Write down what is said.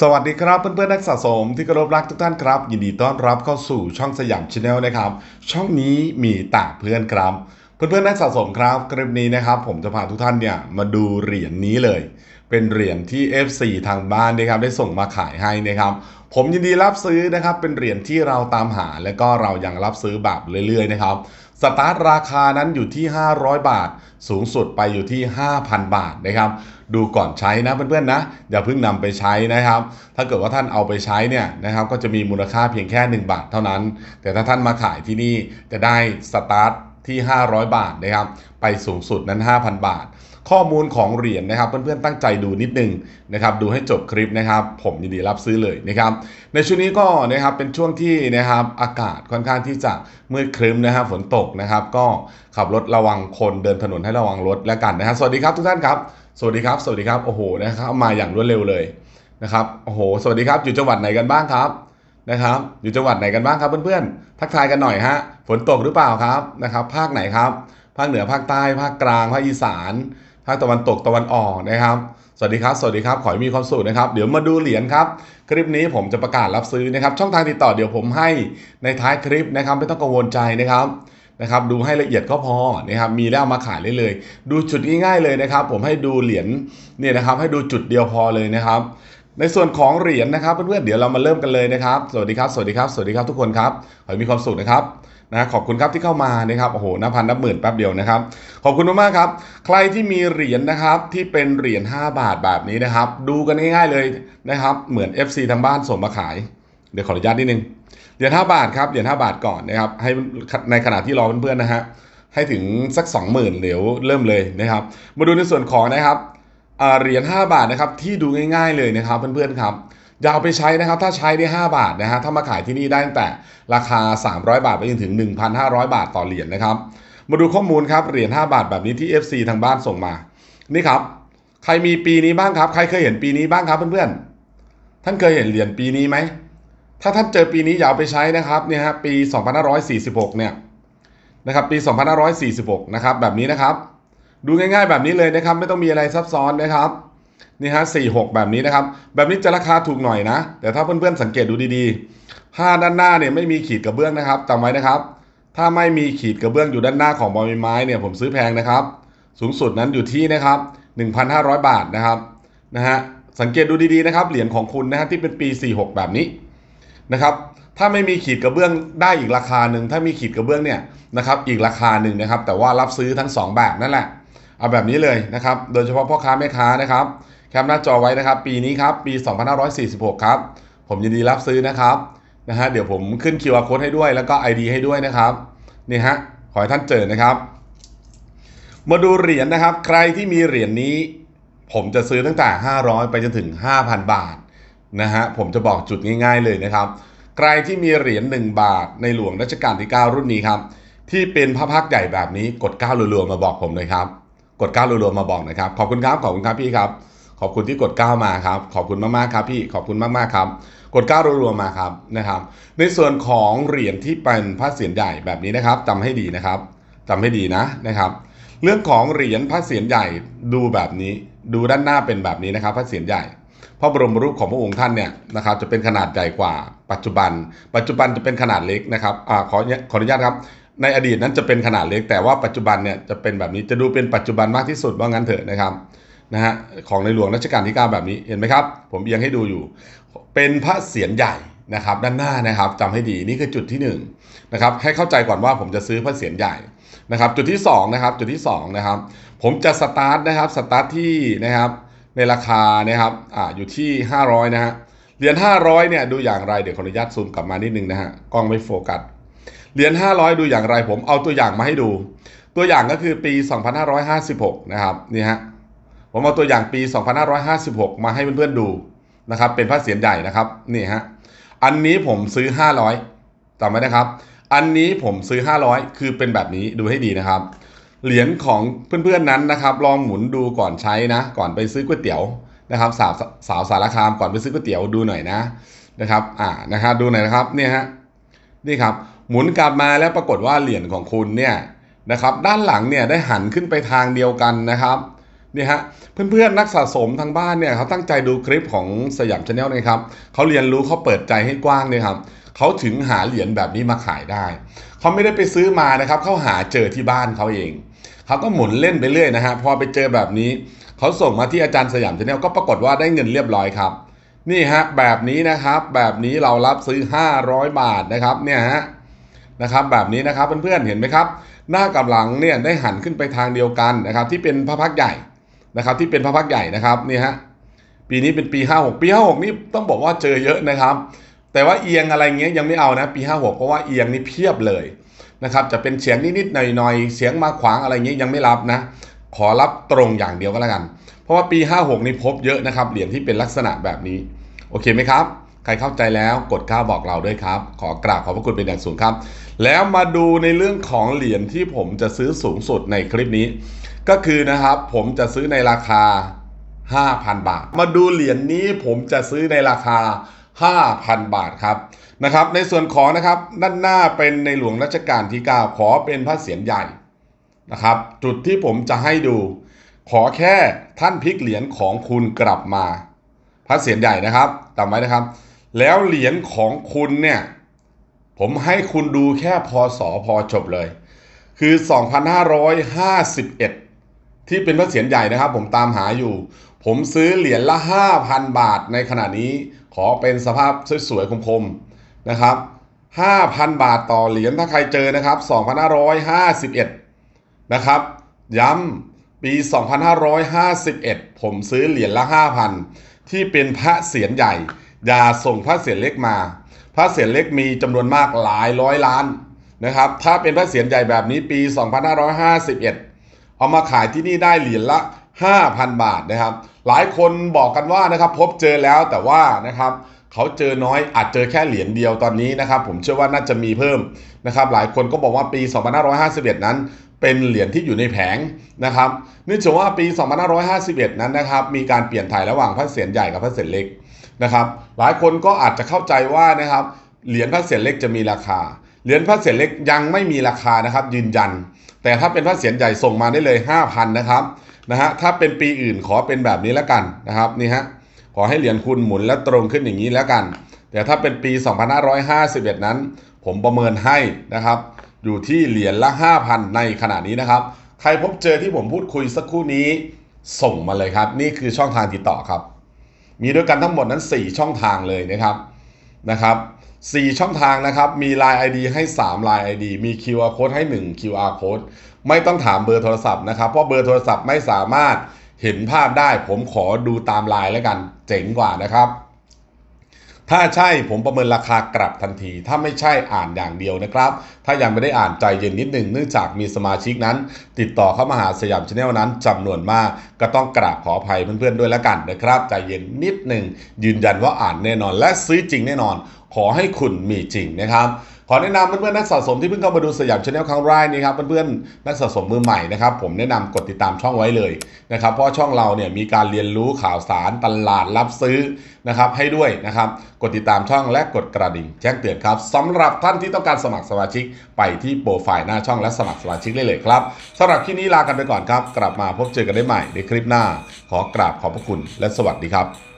สวัสดีครับเพื่อนๆนักสะสมที่เคารพรักทุกท่านครับ ยินดีต้อนรับเข้าสู่ช่องสยามชาแนลนะครับ ช่องนี้มีต่เพื่อนครับ เพื่อนๆนักสะสมครับคลิปนี้นะครับ ผมจะพาทุกท่านเนี่ยมาดูเหรียญนี้เลย เป็นเหรียญที่ FC ทางบ้านนะครับได้ส่งมาขายให้นะครับผมยินดีรับซื้อนะครับเป็นเหรียญที่เราตามหาและก็เรายังรับซื้อแบบเรื่อยๆนะครับ สตาร์ทราคานั้นอยู่ที่ 500 บาท สูงสุดไปอยู่ที่ 5,000 บาทนะครับ ดูก่อนใช้นะเพื่อนๆนะ อย่าเพิ่งนำไปใช้นะครับ ถ้าเกิดว่าท่านเอาไปใช้เนี่ยนะครับ ก็จะมีมูลค่าเพียงแค่ 1 บาทเท่านั้น แต่ถ้าท่านมาขายที่นี่จะได้สตาร์ทที่ 500 บาทนะครับ ไปสูงสุดนั้น 5,000 บาท ข้อมูลของเหรียญนะครับ เพื่อนๆตั้งใจดูนิดนึงนะครับดูให้จบคลิปนะครับ ผมยินดีรับซื้อเลยนะครับในช่วงนี้ก็นะครับเป็นช่วงที่นะครับอากาศค่อนข้างที่จะมืดครึ้มนะครับฝนตกนะครับ ก็ขับรถระวังคนเดินถนนให้ระวังรถแล้วกันนะฮะสวัสดีครับทุกท่านครับสวัสดีครับ สวัสดีครับโอ้โหนะครับมาอย่างรวดเร็วเลยนะครับโอ้โหสวัสดีครับอยู่จังหวัดไหนกันบ้างครับนะครับอยู่จังหวัดไหนกันบ้างครับเพื่อนๆ ทักทายกันหน่อยฮะ ฝนตกหรือเปล่าครับนะครับ ภาคไหนครับ ภาคเหนือภาคใต้ภาคกลางภาคอีสาน ภาคตะวันตกตะวันออกนะครับ สวัสดีครับ สวัสดีครับ ขอให้มีความสุขนะครับ เดี๋ยวมาดูเหรียญครับ คลิปนี้ผมจะประกาศรับซื้อนะครับ ช่องทางติดต่อเดี๋ยวผมให้ในท้ายคลิปนะครับ ไม่ต้องกังวลใจนะครับนะครับ ดูให้ละเอียดก็พอนะครับ มีแล้วเอามาขายได้เลย ดูจุดง่ายๆเลยนะครับ ผมให้ดูเหรียญเนี่ยนะครับ ให้ดูจุดเดียวพอเลยนะครับ ในส่วนของเหรียญนะครับเพื่อนๆ เดี๋ยวเรามาเริ่มกันเลยนะครับ สวัสดีครับ สวัสดีครับ สวัสดีครับทุกคนครับ ขอให้มีความสุขนะครับนะขอบคุณครับที่เข้ามานะครับโอ้โหนับพันนับหมื่นแป๊บเดียวนะครับ ขอบคุณมากๆครับ ใครที่มีเหรียญนะครับที่เป็นเหรียญ5 บาทแบบนี้นะครับ ดูกันง่ายๆเลยนะครับเหมือน FC ทางบ้านส่งมาขาย เดี๋ยวขออนุญาตนิดนึงเหรียญ5บาทครับเหรียญ5บาทก่อนนะครับให้ในขณะที่รอเพื่อนๆนะฮะให้ถึงสัก 20,000เดี๋ยวเริ่มเลยนะครับ มาดูในส่วนของนะครับเหรียญ5บาทนะครับที่ดูง่าย ๆเลยนะครับเพื่อนๆครับอย่าเอาไปใช้นะครับ ถ้าใช้ได้ 5 บาทนะฮะถ้ามาขายที่นี่ได้ตั้งแต่ราคา 300 บาทไปจนถึง 1,500 บาทต่อเหรียญนะครับ มาดูข้อมูลครับเหรียญ5บาทแบบนี้ที่ FC ทางบ้านส่งมา นี่ครับ ใครมีปีนี้บ้างครับ ใครเคยเห็นปีนี้บ้างครับเพื่อนๆ ท่านเคยเห็นเหรียญปีนี้ไหม ถ้าท่านเจอปีนี้อย่าเอาไปใช้นะครับเนี่ยฮะปี 2546 เนี่ยนะครับปี 2546 นะครับแบบนี้นะครับ ดูง่ายๆแบบนี้เลยนะครับ ไม่ต้องมีอะไรซับซ้อนนะครับนี่ฮะสี่หกแบบนี้นะครับ แบบนี้จะราคาถูกหน่อยนะ แต่ถ้าเพื่อนๆสังเกตดูดีๆผ้าด้านหน้าเนี่ยไม่มีขีดกระเบื้องนะครับจำไว้นะครับ ถ้าไม่มีขีดกระเบื้องอยู่ด้านหน้าของบอลไม้เนี่ยผมซื้อแพงนะครับ สูงสุดนั้นอยู่ที่นะครับ 1,500 บาทนะครับนะฮะสังเกตดูดีๆนะครับ เหรียญของคุณนะฮะที่เป็นปี 46 แบบนี้นะครับถ้าไม่มีขีดกระเบื้องได้อีกราคาหนึ่งถ้ามีขีดกระเบื้องเนี่ยนะครับอีกราคาหนึ่งนะครับ แต่ว่ารับซื้อทั้งสองแบบนั่นแหละเอาแบบนี้เลยนะครับ โดยเฉพาะพ่อค้าแม่ค้านะครับแคปหน้าจอไว้นะครับ ปีนี้ครับปี 2546 ครับ ผมยินดีรับซื้อนะครับ นะฮะเดี๋ยวผมขึ้น QR code ให้ด้วยแล้วก็ ID ให้ด้วยนะครับนี่ฮะขอให้ท่านเจอนะครับ มาดูเหรียญนะครับ ใครที่มีเหรียญนี้ ผมจะซื้อตั้งแต่ 500 ไปจนถึง 5,000 บาทนะฮะผมจะบอกจุดง่ายๆเลยนะครับ ใครที่มีเหรียญ1บาทในหลวงรัชกาลที่ 9 รุ่นนี้ครับที่เป็นพระพักใหญ่แบบนี้กด9รัวๆมาบอกผมเลยครับ กด9รัวๆมาบอกนะครับ ขอบคุณครับขอบคุณครับพี่ครับ ขอบคุณที่กด9มาครับ ขอบคุณมากๆครับพี่ขอบคุณมากๆครับ กด9รัวๆมาครับนะครับ ในส่วนของเหรียญที่เป็นพระเศียรใหญ่แบบนี้นะครับจำให้ดีนะครับจำให้ดีนะนะครับ เรื่องของเหรียญพระเศียรใหญ่ดูแบบนี้ ดูด้านหน้าเป็นแบบนี้นะครับ พระเศียรใหญ่พระบรมรูปของพระองค์ท่านเนี่ยนะครับจะเป็นขนาดใหญ่กว่า ปัจจุบัน ปัจจุบันจะเป็นขนาดเล็กนะครับอ่าขอขออนุญาตครับ ในอดีตนั้นจะเป็นขนาดเล็ก แต่ว่าปัจจุบันเนี่ยจะเป็นแบบนี้จะดูเป็นปัจจุบันมากที่สุดว่างั้นเถอะนะครับ นะฮะของในหลวงรัชกาลที่ 9 แบบนี้เห็นไหมครับ ผมเอียงให้ดูอยู่ เป็นพระเศียรใหญ่นะครับ ด้านหน้านะครับจำให้ดีนี่คือจุดที่1นงนะครับให้เข้าใจก่อนว่าผมจะซื้อพระเศียรใหญ่นะครับ จุดที่2นะครับจุดที่2นะครับ ผมจะสตาร์ทนะครับสตาร์ทที่นะครับในราคานะครับอ่าอยู่ที่ 500 นะฮะเหรียญ500เนี่ยดูอย่างไรเดี๋ยวขออนุญาตซูมกลับมานิดนึงนะฮะกล้องไม่โฟกัสเหรียญ500 ดูอย่างไรผมเอาตัวอย่างมาให้ดู ตัวอย่างก็คือปี 2556 นะครับนี่ฮะ ผมเอาตัวอย่างปี 2556 มาให้เพื่อนๆดูนะครับ เป็นพระเศียรใหญ่นะครับนี่ฮะอันนี้ผมซื้อ 500จำไว้นะครับ อันนี้ผมซื้อ 500 คือเป็นแบบนี้ดูให้ดีนะครับ เหรียญของเพื่อนๆนั้นนะครับ ลองหมุนดูก่อนใช้นะ ก่อนไปซื้อก๋วยเตี๋ยวนะครับ สาวสาวสารคามก่อนไปซื้อก๋วยเตี๋ยวดูหน่อยนะนะครับอ่านะครับดูหน่อยนะครับเนี่ยฮะนี่ครับหมุนกลับมาแล้วปรากฏว่าเหรียญของคุณเนี่ยนะครับ ด้านหลังเนี่ยได้หันขึ้นไปทางเดียวกันนะครับ นี่ฮะเพื่อนๆนักสะสมทางบ้านเนี่ยเขาตั้งใจดูคลิปของสยามชาแนลนะครับเขาเรียนรู้เขาเปิดใจให้กว้างเนี่ยครับเขาถึงหาเหรียญแบบนี้มาขายได้เขาไม่ได้ไปซื้อมานะครับเขาหาเจอที่บ้านเขาเองเขาก็หมุนเล่นไปเรื่อยนะฮะพอไปเจอแบบนี้เขาส่งมาที่อาจารย์สยามชาแนลก็ปรากฏว่าได้เงินเรียบร้อยครับนี่ฮะแบบนี้นะครับแบบนี้เรารับซื้อ 500 บาทนะครับเนี่ยฮะนะครับแบบนี้นะครับเพื่อนๆเห็นไหมครับ หน้ากับหลังเนี่ยได้หันขึ้นไปทางเดียวกันนะครับที่เป็นพระพักใหญ่ นะครับที่เป็นพระพักใหญ่นะครับนี่ฮะปีนี้เป็นปี 56 ปี 56 นี่ต้องบอกว่าเจอเยอะนะครับ แต่ว่าเอียงอะไรเงี้ยยังไม่เอานะปี 56 เพราะว่าเอียงนี่เพียบเลยนะครับจะเป็นเสียงนิดๆหน่อยๆเสียงมาขวางอะไรเงี้ยยังไม่รับนะ ขอรับตรงอย่างเดียวก็แล้วกัน เพราะว่าปี 56 นี่พบเยอะนะครับเหรียญที่เป็นลักษณะแบบนี้โอเคไหมครับใครเข้าใจแล้วกดก้าวบอกเราด้วยครับ ขอกราบขอบพระคุณเป็นอย่างสูงครับ แล้วมาดูในเรื่องของเหรียญที่ผมจะซื้อสูงสุดในคลิปนี้ ก็คือนะครับผมจะซื้อในราคา 5,000 บาท มาดูเหรียญนี้ผมจะซื้อในราคา 5,000 บาทครับนะครับ ในส่วนของนะครับด้านหน้าเป็นในหลวงรัชกาลที่ 9 ขอเป็นพระเศียรใหญ่นะครับ จุดที่ผมจะให้ดู ขอแค่ท่านพลิกเหรียญของคุณกลับมา พระเศียรใหญ่นะครับจำไว้นะครับ แล้วเหรียญของคุณเนี่ยผมให้คุณดูแค่พศพอจบเลย คือ 2551 ที่เป็นพระเศียรใหญ่นะครับ ผมตามหาอยู่ ผมซื้อเหรียญละ 5,000 บาทในขณะนี้ขอเป็นสภาพสวยๆคมๆนะครับ 5,000 บาทต่อเหรียญถ้าใครเจอนะครับ 2551 นะครับ ย้ำปี 2551 ผมซื้อเหรียญละ 5,000 ที่เป็นพระเศียรใหญ่ อย่าส่งพระเศียรเล็กมา พระเศียรเล็กมีจำนวนมากหลายร้อยล้านนะครับ ถ้าเป็นพระเศียรใหญ่แบบนี้ปี 2551 เอามาขายที่นี่ได้เหรียญละ 5,000 บาทนะครับ หลายคนบอกกันว่านะครับพบเจอแล้วแต่ว่านะครับเขาเจอน้อยอาจเจอแค่เหรียญเดียวตอนนี้นะครับ ผมเชื่อว่าน่าจะมีเพิ่มนะครับ หลายคนก็บอกว่าปี 2551 นั้น เป็นเหรียญที่อยู่ในแผงนะครับเนื่องจากว่าปี 2551 นั้นนะครับมีการเปลี่ยนถ่ายระหว่างพระเศียรใหญ่กับพระเศียรเล็กนะครับ หลายคนก็อาจจะเข้าใจว่านะครับเหรียญพระเศียรเล็กจะมีราคาเหรียญพระเศียรเล็กยังไม่มีราคานะครับยืนยัน แต่ถ้าเป็นพระเศียรใหญ่ส่งมาได้เลย 5,000 นะครับนะฮะถ้าเป็นปีอื่นขอเป็นแบบนี้แล้วกันนะครับนี่ฮะขอให้เหรียญคุณหมุนและตรงขึ้นอย่างนี้แล้วกัน แต่ถ้าเป็นปี 2551 นั้น ผมประเมินให้นะครับ อยู่ที่เหรียญละ 5,000 ในขณะนี้นะครับ ใครพบเจอที่ผมพูดคุยสักครู่นี้ส่งมาเลยครับ นี่คือช่องทางติดต่อครับ มีด้วยกันทั้งหมดนั้น 4 ช่องทางเลยนะครับนะครับ 4 ช่องทางนะครับ มี Line ID ให้ 3 Line ID มี QR Code ให้ 1 QR Code ไม่ต้องถามเบอร์โทรศัพท์นะครับ เพราะเบอร์โทรศัพท์ไม่สามารถเห็นภาพได้ ผมขอดูตามไลน์แล้วกัน เจ๋งกว่านะครับ ถ้าใช่ผมประเมินราคากลับทันที ถ้าไม่ใช่อ่านอย่างเดียวนะครับ ถ้ายังไม่ได้อ่านใจเย็นนิดหนึ่งเนื่องจากมีสมาชิกนั้น ติดต่อเข้ามาหาสยามชาแนลนั้นจำนวนมาก ก็ต้องกราบขออภัยเพื่อนๆด้วยแล้วกันนะครับ ใจเย็นนิดหนึ่งยืนยันว่าอ่านแน่นอน และซื้อจริงแน่นอน ขอให้คุณมีจริงนะครับขอแนะนำเพื่อนๆนักสะสมที่เพิ่งเข้ามาดูสยามชาแนลครั้งแรกนี่ครับเพื่อนๆนักสะสมมือใหม่นะครับผมแนะนำกดติดตามช่องไว้เลยนะครับเพราะช่องเราเนี่ยมีการเรียนรู้ข่าวสารตลาดรับซื้อนะครับให้ด้วยนะครับกดติดตามช่องและกดกระดิ่งแจ้งเตือนครับสำหรับท่านที่ต้องการสมัครสมาชิกไปที่โปรไฟล์หน้าช่องและสมัครสมาชิกได้เลยครับสำหรับคลิปนี้ลากันไปก่อนครับ กลับมาพบเจอกันได้ใหม่ในคลิปหน้า ขอกราบขอบพระคุณและสวัสดีครับ